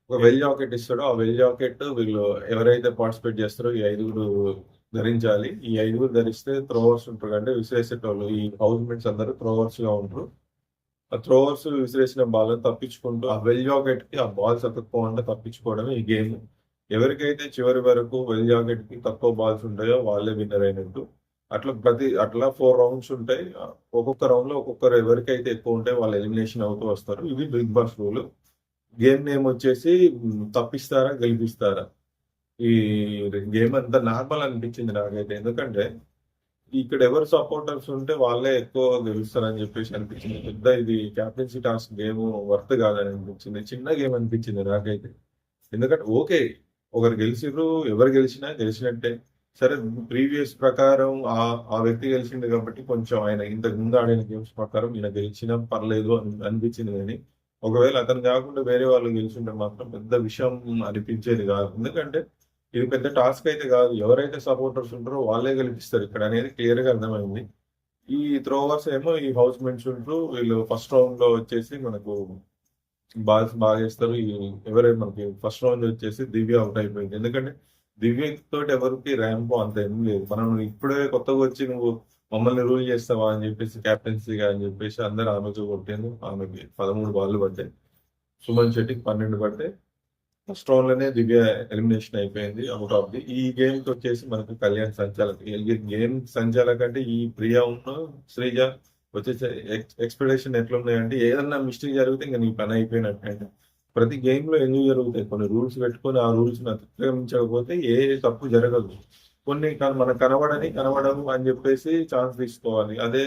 B: ఒక వెల్ జాకెట్ ఇస్తాడో. ఆ వెల్ జాకెట్ వీళ్ళు ఎవరైతే పార్టిసిపేట్ చేస్తారో ఈ ఐదుగురు ధరించాలి. ఈ ఐదుగురు ధరిస్తే త్రోవర్స్ ఉంటారు. అంటే విసిరేసేటోళ్ళు ఈ హౌస్ మేట్స్ అందరూ త్రోవర్స్గా ఉంటారు. ఆ త్రోవర్స్ విసిరేసిన బాల్ తప్పించుకుంటూ ఆ వెల్ జాకెట్కి ఆ బాల్స్ అతుక్కోకుండా తప్పించుకోవడమే ఈ గేమ్ ఎవరికైతే చివరి వరకు వెల్ జాకెట్కి తక్కువ బాల్స్ ఉంటాయో వాళ్ళే విన్నర్ అయినట్టు. అట్లా ప్రతి అట్లా ఫోర్ రౌండ్స్ ఉంటాయి. ఒక్కొక్క రౌండ్లో ఒక్కొక్కరు ఎవరికైతే ఎక్కువ ఉంటాయి వాళ్ళు ఎలిమినేషన్ అవుతూ వస్తారు. ఇవి big boss rule game name వచ్చేసి తప్పిస్తారా గెలిపిస్తారా? ఈ గేమ్ అంతా నార్మల్ అనిపించింది నాకైతే. ఎందుకంటే ఇక్కడ ఎవరు సపోర్టర్స్ ఉంటే వాళ్ళే ఎక్కువ గెలుస్తారని చెప్పేసి అనిపించింది. పెద్ద ఇది క్యాప్టెన్సీ టాస్క్ గేమ్ వర్త్ కాదని అనిపించింది. చిన్న గేమ్ అనిపించింది నాకైతే. ఎందుకంటే ఓకే ఒకరు గెలిచిర్రు ఎవరు గెలిచినా గెలిచినట్టే. సరే ప్రీవియస్ ప్రకారం ఆ ఆ వ్యక్తి గెలిచిండు కాబట్టి కొంచెం ఆయన ఇంతకు ముందు ఆడిన గేమ్స్ ప్రకారం ఈయన గెలిచినా పర్లేదు అని అనిపించింది కానీ ఒకవేళ అతను కాకుండా వేరే వాళ్ళు గెలిచింటే మాత్రం పెద్ద విషయం అనిపించేది కాదు. ఎందుకంటే ఇది పెద్ద టాస్క్ అయితే కాదు. ఎవరైతే సపోర్టర్స్ ఉంటారో వాళ్ళే గెలిపిస్తారు. ఇక్కడ అనేది క్లియర్గా అర్థమైంది. ఈ త్రోవర్స్ ఏమో ఈ హౌస్ మెన్స్ ఉంటారు వీళ్ళు ఫస్ట్ రౌండ్లో వచ్చేసి మనకు బాగా బాగా చేస్తారు. ఎవరైనా మనకి ఫస్ట్ రౌండ్ వచ్చేసి దివ్య అవుట్ అయిపోయింది. ఎందుకంటే దివ్య తోటి ఎవరికి ర్యాంప్ అంత ఏం లేదు. మనం ఇప్పుడే కొత్తగా వచ్చి నువ్వు మమ్మల్ని రూల్ చేస్తావా అని చెప్పేసి క్యాప్టెన్సీగా అని చెప్పేసి అందరు ఆమెతో కొట్టేందు ఆమెకి పదమూడు బాల్ పడ్డాయి. సుమన్ శెట్టికి పన్నెండు పడితే ఫస్ట్ రౌండ్లోనే దివ్య ఎలిమినేషన్ అయిపోయింది. అవుట్ ఆఫ్ ది ఈ గేమ్ వచ్చేసి మనకు కళ్యాణ్ సంచాలక్. గేమ్ సంచాలక్ అంటే ఈ ప్రియా ఉన్న శ్రీజ వచ్చేసి ఎక్స్పెక్టేషన్ ఎట్లున్నాయంటే ఏదన్నా మిస్టేక్ జరిగితే ఇంకా నీ పని అయిపోయినట్టు ప్రతి గేమ్లో ఎందుకు జరుగుతాయి? కొన్ని రూల్స్ పెట్టుకొని ఆ రూల్స్ అతిక్రమించకపోతే ఏ తప్పు జరగదు. కొన్ని మనకు కనబడని కనబడవు అని చెప్పేసి ఛాన్స్ తీసుకోవాలి. అదే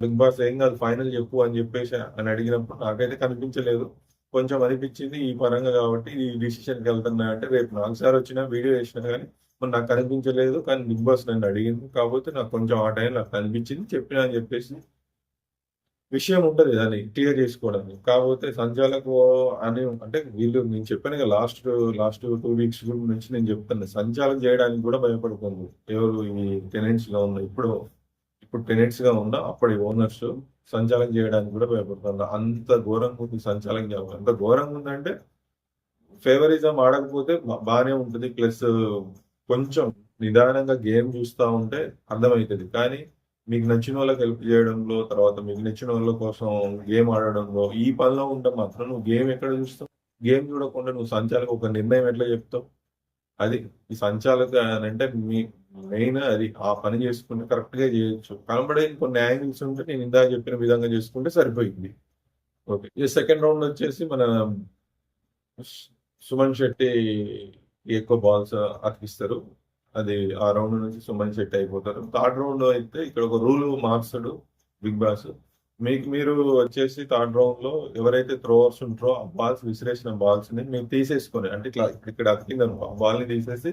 B: బిగ్ బాస్ ఏం కాదు ఫైనల్ చెప్పు అని చెప్పేసి అని అడిగినప్పుడు నాకైతే కనిపించలేదు. కొంచెం అనిపించింది ఈ పరంగా కాబట్టి ఈ డిసిషన్కి వెళ్తున్నా అంటే రేపు నాకు సార్ వచ్చినా వీడియో వేసినా కానీ మరి నాకు కనిపించలేదు. కానీ బిగ్ బాస్ నన్ను అడిగింది. కాకపోతే నాకు కొంచెం ఆ టైం నాకు కనిపించింది చెప్పిన అని చెప్పేసి విషయం ఉంటుంది దాన్ని క్లియర్ చేసుకోవడానికి కాకపోతే సంచాలకు అని అంటే వీళ్ళు నేను చెప్పాను కదా లాస్ట్ లాస్ట్ టూ వీక్స్ నుంచి నేను చెప్తాను సంచాలకు చేయడానికి కూడా భయపడుతుంది ఎవరు ఈ టెనెంట్స్గా ఉన్న ఇప్పుడు ఇప్పుడు టెనెంట్స్గా ఉన్న అప్పటి ఓనర్స్ సంచాలం చేయడానికి కూడా భయపడుతున్నారు. అంత ఘోరంగా ఉంది సంచాలం చేయడం అంత ఘోరంగా ఉందంటే ఫేవరిజం ఆడకపోతే బాగానే ఉంటుంది. ప్లస్ కొంచెం నిదానంగా గేమ్ చూస్తూ ఉంటే అర్థమవుతుంది. కానీ మీకు నచ్చిన వాళ్ళకి హెల్ప్ చేయడంలో తర్వాత మీకు నచ్చిన వాళ్ళ కోసం గేమ్ ఆడడంలో ఈ పనిలో ఉంటే మాత్రం నువ్వు గేమ్ ఎక్కడ చూస్తావు? గేమ్ చూడకుండా నువ్వు సంచాలక ఒక నిర్ణయం ఎట్లా చెప్తావు? అది ఈ సంచాలక అని అంటే మీ మెయిన్ అది ఆ పని చేసుకుంటే కరెక్ట్గా చేయొచ్చు. కనబడే కొన్ని యాంగిల్స్ ఉంటే నేను ఇందాక చెప్పిన విధంగా చేసుకుంటే సరిపోయింది. ఓకే ఈ సెకండ్ రౌండ్ వచ్చేసి మన సుమన్ శెట్టి ఎక్కువ బాల్స్ అతికిస్తారు. అది ఆ రౌండ్ నుంచి సుమన్ సెట్ అయిపోతారు. థర్డ్ రౌండ్ అయితే ఇక్కడ ఒక రూల్ మార్చడు బిగ్ బాస్. మీకు మీరు వచ్చేసి థర్డ్ రౌండ్లో ఎవరైతే త్రోవర్స్ ఉంటారో ఆ బాల్స్ విసిరేసిన బాల్స్ని మీరు తీసేసుకొని అంటే ఇట్లా ఇక్కడ అతికింది అనుకో ఆ బాల్ని తీసేసి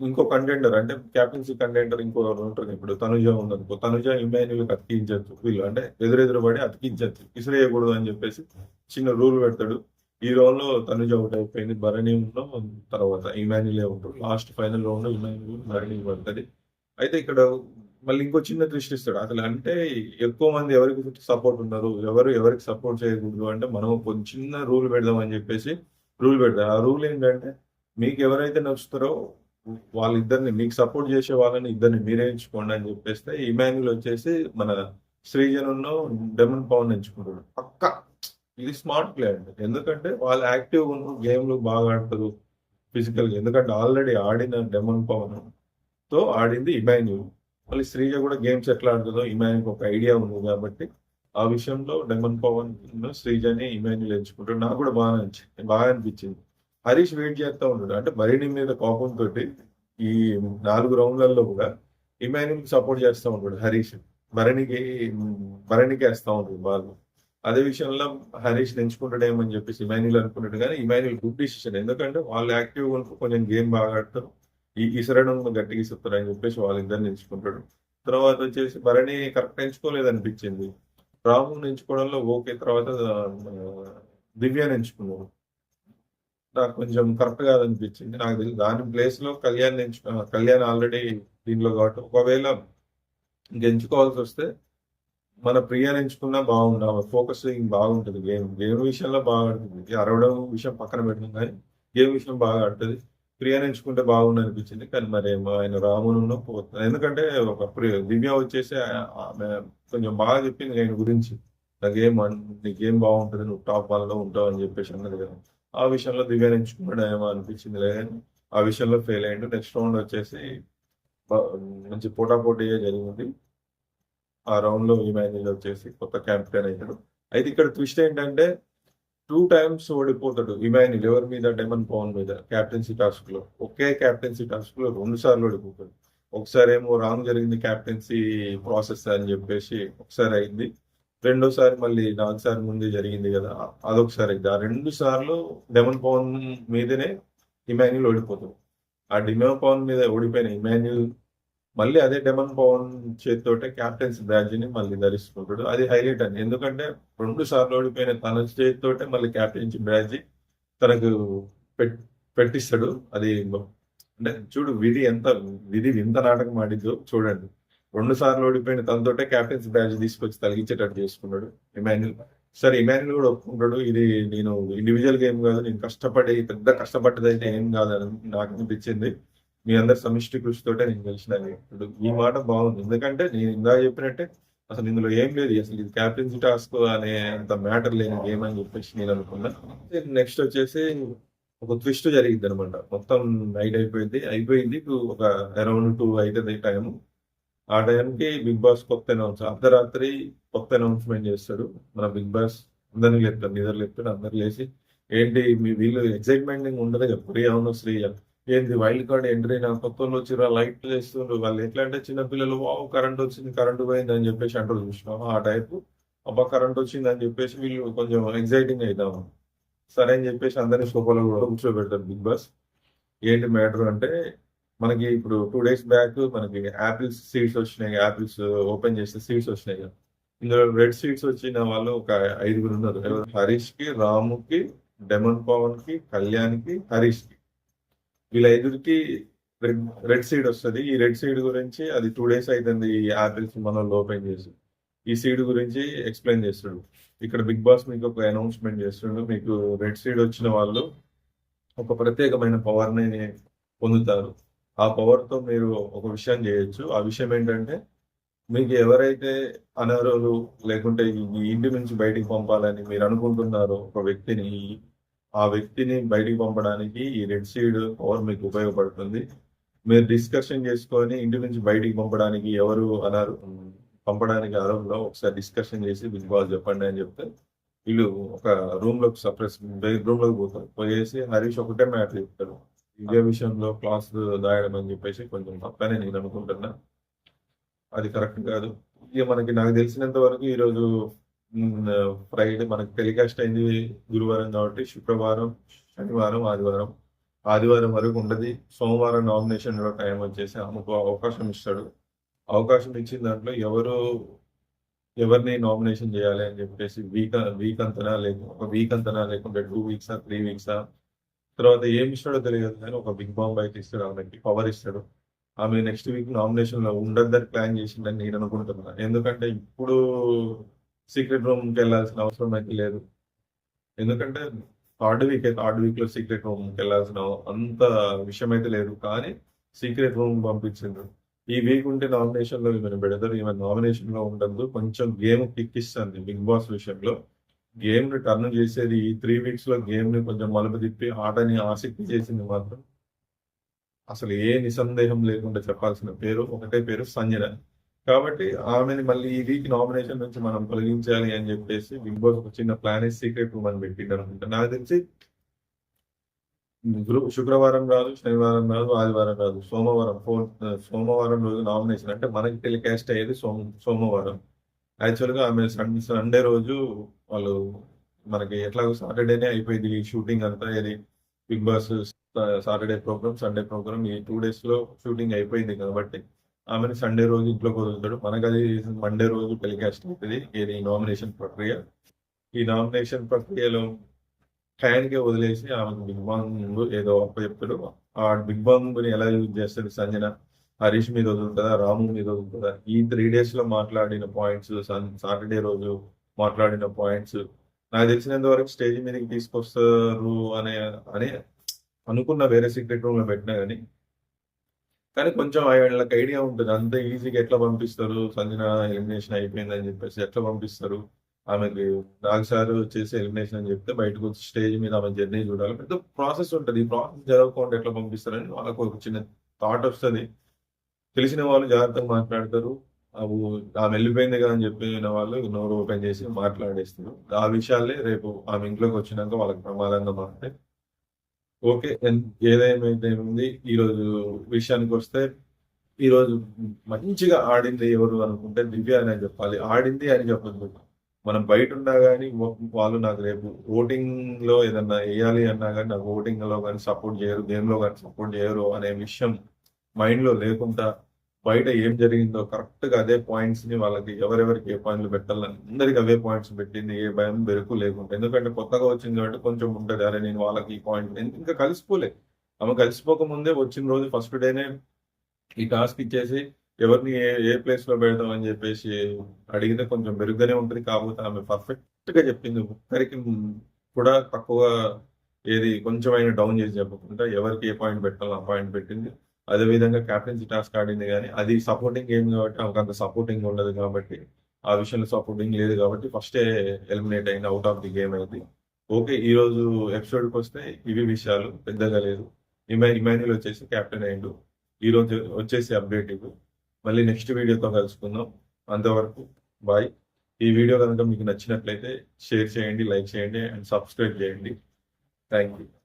B: ఇంకో కంటెండర్ అంటే క్యాప్టెన్సీ కంటెండర్ ఇంకో ఉంటుంది ఇప్పుడు తనుజ ఉందనుకో తనుజ ఇమాన్యుల్ అతికించచ్చు వీళ్ళు అంటే ఎదురెదురు పడి అతికించచ్చు విసిరేయకూడదు అని చెప్పేసి చిన్న రూల్ పెడతాడు. ఈ రౌండ్లో తనుజ అవుట్ అయిపోయింది. భరణి ఉన్న తర్వాత ఇమాన్యులే ఉంటాడు. లాస్ట్ ఫైనల్ రౌండ్లో ఇమాన్యుల్ భరణి పడుతుంది. అయితే ఇక్కడ మళ్ళీ ఇంకో చిన్న దృష్టి ఇస్తాడు. అసలు అంటే ఎక్కువ మంది ఎవరికి సపోర్ట్ ఉన్నారు? ఎవరు ఎవరికి సపోర్ట్ చేయకూడదు అంటే మనం ఒక చిన్న రూల్ పెడదాం అని చెప్పేసి రూల్ పెడతాం ఆ రూల్ ఏంటంటే మీకు ఎవరైతే నచ్చుతారో వాళ్ళిద్దరిని మీకు సపోర్ట్ చేసే వాళ్ళని ఇద్దరిని మీరే ఎంచుకోండి అని చెప్పేస్తే ఇమాన్యుల్ వచ్చేసి మన శ్రీజన్ డెమన్ పవన్ ఎంచుకుంటాడు. పక్క. ఇది స్మార్ట్ ప్లే అండి. ఎందుకంటే వాళ్ళు యాక్టివ్ గేమ్ గేమ్లు బాగా ఆడతారు ఫిజికల్ ఎందుకంటే ఆల్రెడీ ఆడిన డెమన్ పవన్. తో ఆడింది ఇమాన్యుల్ మళ్ళీ శ్రీజ కూడా గేమ్స్ ఎట్లా ఆడుతుందో ఇమాన్యుల్ ఒక ఐడియా ఉంది కాబట్టి ఆ విషయంలో డెమన్ పవన్ శ్రీజని ఇమాన్యుల్ ఎంచుకుంటాడు. నాకు కూడా బాగా నచ్చింది బాగా అనిపించింది. హరీష్ వెయిట్ చేస్తా ఉంటాడు అంటే మరిని మీద కోపంతో ఈ నాలుగు రౌండ్లలో కూడా ఇమాన్యుల్ సపోర్ట్ చేస్తూ ఉంటాడు హరీష్. భరణికి భరణికి వేస్తూ ఉంటాడు బాగా అదే విషయంలో హరీష్ ఎంచుకుంటాడేమని చెప్పేసి ఇమాన్యుల్ అనుకుంటాడు కానీ ఇమాన్యుల్ గుడ్ డిసిషన్ ఎందుకంటే వాళ్ళు యాక్టివ్ ఉంటూ కొంచెం గేమ్ బాగా ఆడతారు. ఈ ఇసరడం గట్టిగా ఇస్తారు అని చెప్పేసి వాళ్ళిద్దరిని ఎంచుకుంటాడు తర్వాత వచ్చేసి భరణి కరెక్ట్ ఎంచుకోలేదు అనిపించింది రాముని ఎంచుకోవడంలో ఓకే తర్వాత ఆ, దివ్యాని ఎంచుకున్నాడు. నాకు కొంచెం కరెక్ట్ కాదనిపించింది. నాకు తెలియదు దాని ప్లేస్లో కళ్యాణ్ ఎంచు కళ్యాణ్ ఆల్రెడీ దీనిలో కాబట్టి ఒకవేళ ఇంకెంచుకోవాల్సి వస్తే మన ప్రియర్ ఎంచుకున్నా బాగుండు ఆమె ఫోకసింగ్ బాగుంటుంది. గేమ్ గేమ్ విషయంలో బాగా ఆడుతుంది అరవడం విషయం పక్కన పెట్టింది కానీ గేమ్ విషయం బాగా ఆడుతుంది. ప్రియర్ ఎంచుకుంటే బాగుంది అనిపించింది కానీ మరి ఆయన రామును పోతుంది. ఎందుకంటే ఒక ప్రియ దివ్య వచ్చేసి ఆమె కొంచెం బాగా చెప్పింది ఆయన గురించి. నా గేమ్ నీ గేమ్ బాగుంటుంది నువ్వు టాప్ వన్లో ఉంటావు అని చెప్పేసి అన్నది కదా. ఆ విషయంలో దివ్య ఎంచుకున్నాడు ఏమో అనిపించింది లేదని ఆ విషయంలో ఫెయిల్ అయ్యిండు. నెక్స్ట్ రౌండ్ వచ్చేసి మంచి పోటాపోటీగా జరిగింది. ఆ రౌండ్లో ఇమాన్యుల్ వచ్చేసి కొత్త క్యాంప్టెన్ అయ్యాడు. అయితే ఇక్కడ ట్విస్ట్ ఏంటంటే టూ టైమ్స్ ఓడిపోతాడు ఇమాన్యుల్ ఎవరి మీద? డెమన్ పవన్ మీద. క్యాప్టెన్సీ టాస్క్లో. ఒకే క్యాప్టెన్సీ టాస్క్లో రెండు సార్లు ఓడిపోతాడు. ఒకసారి ఏమో రాంగ్ జరిగింది క్యాప్టెన్సీ ప్రాసెస్ అని చెప్పేసి ఒకసారి అయింది. రెండోసారి మళ్ళీ నాలుగు సార్ ముందే జరిగింది కదా అదొకసారి అయింది. ఆ రెండు సార్లు డెమన్ పవన్ మీదనే ఇమాన్యుల్ ఓడిపోతాడు. ఆ డిమన్ పవన్ మీద ఓడిపోయిన ఇమాన్యుల్ మళ్ళీ అదే డెమన్ పవన్ చేతితోటే క్యాప్టెన్స్ బ్యాడ్జ్ని మళ్ళీ ధరిస్తుంటాడు. అది హైలైట్ అని ఎందుకంటే రెండు సార్లు ఓడిపోయిన తన చేతితోటే మళ్ళీ క్యాప్టెన్సీ బ్యాడ్జ్ తనకు పెట్- పెట్టిస్తాడు. అది అంటే చూడు విధి ఎంత విధి వింత నాటకం ఆడిద్దో చూడండి. రెండు సార్లు ఓడిపోయిన తనతోటే క్యాప్టెన్స్ బ్యాడ్జ్ తీసుకొచ్చి తలిగించేటట్టు చేసుకున్నాడు ఇమాన్యుల్. సరే ఇమాన్యుల్ కూడా ఒప్పుకుంటాడు. ఇది నేను ఇండివిజువల్ గేమ్ కాదు. నేను కష్టపడి పెద్ద కష్టపడ్డదైతే ఏం కాదని నాకు అనిపించింది. మీ అందరి సమిష్టి కృషితోటే నేను గెలిచినాను. ఇప్పుడు ఈ మాట బాగుంది. ఎందుకంటే నేను ఇందాక చెప్పినట్టే అసలు ఇందులో ఏం లేదు. అసలు ఇది క్యాప్టెన్సీ టాస్క్ అనే అంత మ్యాటర్ లేని గేమ్ అని చెప్పేసి నేను అనుకున్నా. నెక్స్ట్ వచ్చేసి ఒక ట్విస్ట్ జరిగింది అనమాట మొత్తం నైట్ అయిపోయింది. అయిపోయింది ఇప్పుడు ఒక అరౌండ్ టూ అవుతుంది టైం ఆ టైంకి బిగ్ బాస్ కొత్త అనౌన్స్ అర్ధరాత్రి కొత్త అనౌన్స్మెంట్ చేస్తాడు. మన బిగ్ బాస్ అందరిని లేపుతాడు నిద్ర లేపుతాడు అందరు లేచి ఏంటి మీ వీళ్ళు ఎక్సైట్మెంట్ ఉండదు కదా. ఫ్రీ అవును అని ఏంది వైల్డ్ కార్డ్ ఎంట్రీ నా కొత్త వాళ్ళు వచ్చిరా లైట్ చేస్తుండ్రు. వాళ్ళు ఎట్లా అంటే చిన్న పిల్లలు వావ్ కరెంట్ వచ్చింది కరెంట్ పోయింది అని చెప్పేసి అంటారు చూసినాం ఆ టైపు అబ్బా కరెంట్ వచ్చింది అని చెప్పేసి వీళ్ళు కొంచెం ఎగ్జైటింగ్ అవుతాము సరే అని చెప్పేసి అందరినీ సోఫాలో కూడా కూర్చోబెడతారు బిగ్ బాస్. ఏంటి మ్యాటర్ అంటే మనకి ఇప్పుడు టూ డేస్ బ్యాక్ మనకి యాపిల్స్ సీడ్స్ వచ్చినాయి. యాపిల్స్ ఓపెన్ చేస్తే సీడ్స్ వచ్చినాయి కదా. ఇందులో రెడ్ సీడ్స్ వచ్చిన వాళ్ళు ఒక ఐదుగురు ఉన్నారు. హరీష్కి రాముకి డెమన్ పవన్కి కళ్యాణ్కి హరీష్కి వీళ్ళ ఐదుగురికి రెడ్ రెడ్ సీడ్ వస్తుంది. ఈ రెడ్ సీడ్ గురించి అది టూ డేస్ అవుతుంది ఈ యాపిల్స్ మనం ఓపెన్ చేసి. ఈ సీడ్ గురించి ఎక్స్ప్లెయిన్ చేస్తాడు ఇక్కడ బిగ్ బాస్ మీకు ఒక అనౌన్స్మెంట్ చేస్తుండు మీకు రెడ్ సీడ్ వచ్చిన వాళ్ళు ఒక ప్రత్యేకమైన పవర్ని పొందుతారు. ఆ పవర్తో మీరు ఒక విషయం చేయొచ్చు. ఆ విషయం ఏంటంటే మీకు ఎవరైతే అనర్హులు లేకుంటే ఈ ఇంటి నుంచి బయటికి పంపాలని మీరు అనుకుంటున్నారో ఒక వ్యక్తిని ఆ వ్యక్తిని బయటికి పంపడానికి ఈ రెడ్ సీడ్ పవర్ మీకు ఉపయోగపడుతుంది. మీరు డిస్కషన్ చేసుకొని ఇంటి నుంచి బయటికి పంపడానికి ఎవరు అన్నారు పంపడానికి అర్హులో ఒకసారి డిస్కషన్ చేసి బిగ్ బాస్ చెప్పండి అని చెప్తే వీళ్ళు ఒక రూమ్లోకి సపరేట్ రూమ్లోకి పోతారు. పోయేసి హరీష్ ఒకటే మ్యాటర్ చెప్తారు ఇదే విషయంలో క్లాస్ దాయడం అని చెప్పేసి కొంచెం తప్పనే నేను అనుకుంటున్నా. అది కరెక్ట్ కాదు. ఇక మనకి నాకు తెలిసినంత వరకు ఈరోజు ఫ్రైడే మనకు టెలికాస్ట్ అయింది గురువారం కాబట్టి శుక్రవారం శనివారం ఆదివారం. ఆదివారం వరకు ఉండదు. సోమవారం నామినేషన్ టైం వచ్చేసి ఆమెకు అవకాశం ఇస్తాడు. అవకాశం ఇచ్చిన దాంట్లో ఎవరు ఎవరిని నామినేషన్ చేయాలి అని చెప్పేసి వీక్ వీక్ అంతనా లేకుండా ఒక వీక్ అంతనా లేకుంటే టూ వీక్సా త్రీ వీక్సా తర్వాత ఏం ఇస్తాడో తెలియదు కానీ ఒక బిగ్ బాంబ్ అయితే ఇస్తాడు ఆమెకి పవర్ ఇస్తాడు. ఆమె నెక్స్ట్ వీక్ నామినేషన్లో ఉండద్దని ప్లాన్ చేసిందని నేను అనుకుంటున్నాను ఎందుకంటే ఇప్పుడు సీక్రెట్ రూమ్కి వెళ్ళాల్సిన అవసరం అయితే లేదు. ఎందుకంటే థర్డ్ వీక్ థర్డ్ వీక్లో సీక్రెట్ రూమ్కి వెళ్ళాల్సిన అంత విషయం అయితే లేదు. కానీ సీక్రెట్ రూమ్ పంపించిండ్రు ఈ వీక్ ఉంటే నామినేషన్లో ఈమెను పెడతారు. ఈమె నామినేషన్లో ఉండదు కొంచెం గేమ్ కిక్ ఇస్తుంది బిగ్ బాస్ విషయంలో. గేమ్ని టర్న్ చేసేది ఈ త్రీ వీక్స్లో గేమ్ని కొంచెం మలుపు తిప్పి ఆటని ఆసక్తి చేసింది మాత్రం. అసలు ఏ నిసందేహం లేకుండా చెప్పాల్సిన పేరు ఒకటే పేరు సంజన. కాబట్టి ఆమెని మళ్ళీ ఈ వీక్ నామినేషన్ నుంచి మనం తొలగించాలి అని చెప్పేసి బిగ్ బాస్ చిన్న ప్లాన్ సీక్రెట్ మనం పెట్టిండు అనుకుంటా. నాకు తెలిసి శుక్రవారం రాదు శనివారం రాదు ఆదివారం రాదు సోమవారం ఫోర్ సోమవారం రోజు నామినేషన్. అంటే మనకి టెలికాస్ట్ అయ్యేది సోమ సోమవారం. యాక్చువల్గా ఆమె సండే రోజు వాళ్ళు మనకి ఎట్లాగో సాటర్డేనే అయిపోయింది షూటింగ్ అంతా. ఇది big boss Saturday program Sunday program ఈ టూ డేస్లో షూటింగ్ అయిపోయింది కాబట్టి ఆమెను సండే రోజు ఇంట్లో వదులుతాడు మనకు అది మండే రోజు టెలికాస్ట్ అవుతుంది ఇది నామినేషన్ ప్రక్రియ. ఈ నామినేషన్ ప్రక్రియలో టైంకే వదిలేసి ఆమెకు బిగ్ బాంగ్ ఏదో అప్ప చెప్తాడు. ఆ బిగ్ బాంగ్ని ఎలా యూజ్ చేస్తుంది సంజన హరీష్ మీద వదులుతుందా? రాము మీద వదులుతుందా? ఈ త్రీ డేస్లో మాట్లాడిన పాయింట్స్ సాటర్డే రోజు మాట్లాడిన పాయింట్స్ నాకు తెలిసినంత వరకు స్టేజ్ మీదకి తీసుకొస్తారు అనే అని అనుకున్న వేరే సీక్రెట్ రూమ్లో పెట్టినా కానీ కానీ కొంచెం వాళ్ళకి ఐడియా ఉంటుంది. అంత ఈజీగా ఎట్లా పంపిస్తారు? సంజన ఎలిమినేషన్ అయిపోయింది అని చెప్పేసి ఎట్లా పంపిస్తారు? ఆమెకి నాగ్ సార్ వచ్చేసి ఎలిమినేషన్ అని చెప్తే బయటకు వచ్చి స్టేజ్ మీద ఆమె జర్నీ చూడాలి. పెద్ద ప్రాసెస్ ఉంటుంది. ఈ ప్రాసెస్ జరగకుండా ఎట్లా పంపిస్తారని వాళ్ళకు ఒక చిన్న థాట్ వస్తుంది. తెలిసిన వాళ్ళు జాగ్రత్తగా మాట్లాడతారు. అవి ఆమె వెళ్ళిపోయింది కదా అని చెప్పిన వాళ్ళు నోరు ఓపెన్ చేసి మాట్లాడేస్తారు ఆ విషయాలే రేపు ఆమె ఇంట్లోకి వచ్చినాక వాళ్ళకి ప్రమాదంగా మారుతాయి. ఓకే ఎన్- ఏదేమైతే ఉంది ఈరోజు విషయానికి వస్తే ఈరోజు మంచిగా ఆడింది ఎవరు అనుకుంటే దివ్య అనే చెప్పాలి. ఆడింది అని చెప్పదు మనం బయట ఉన్నా కానీ వాళ్ళు నాకు రేపు ఓటింగ్లో ఏదన్నా వేయాలి అన్నా కానీ నాకు ఓటింగ్లో కానీ సపోర్ట్ చేయరు దేనిలో కానీ సపోర్ట్ చేయరు అనే విషయం మైండ్లో లేకుండా బయట ఏం జరిగిందో కరెక్ట్గా అదే పాయింట్స్ని వాళ్ళకి ఎవరెవరికి ఏ పాయింట్లు పెట్టాలని అందరికి అవే పాయింట్స్ పెట్టింది ఏ భయం బెరుకు లేకుండా. ఎందుకంటే కొత్తగా వచ్చింది కాబట్టి కొంచెం ఉంటుంది. అరే నేను వాళ్ళకి ఈ పాయింట్ ఇంకా కలిసిపోలే. ఆమె కలిసిపోక ముందే వచ్చిన రోజు ఫస్ట్ డేనే ఈ టాస్క్ ఇచ్చేసి ఎవరిని ఏ ఏ ప్లేస్లో పెడదాం అని చెప్పేసి అడిగితే కొంచెం మెరుగ్గానే ఉంటుంది. కాకపోతే ఆమె పర్ఫెక్ట్గా చెప్పింది. ఒక్కరికి కూడా తక్కువ ఏది కొంచెం అయినా డౌన్ చేసి చెప్పకుండా ఎవరికి ఏ పాయింట్ పెట్టాలో ఆ పాయింట్ పెట్టింది. అదే విధంగా క్యాప్టెన్సీ టాస్క్ ఆడింది కానీ అది సపోర్టింగ్ గేమ్ కాబట్టి ఆమెకు అంత సపోర్టింగ్ ఉండదు కాబట్టి ఆ విషయంలో సపోర్టింగ్ లేదు కాబట్టి ఫస్టే ఎలిమినేట్ అయింది అవుట్ ఆఫ్ ది గేమ్ అయింది. ఓకే ఈ రోజు ఎపిసోడ్కి వస్తే ఇవి విషయాలు పెద్దగా లేదు. ఇమా ఇమాన్యుల్ వచ్చేసి కెప్టెన్ అయ్యిండు ఈ రోజు వచ్చేసి అప్డేట్ ఇవ్వు. మళ్ళీ నెక్స్ట్ వీడియోతో కలుసుకుందాం. అంతవరకు బాయ్ ఈ వీడియో కనుక మీకు నచ్చినట్లయితే షేర్ చేయండి లైక్ చేయండి అండ్ సబ్స్క్రైబ్ చేయండి. Thank you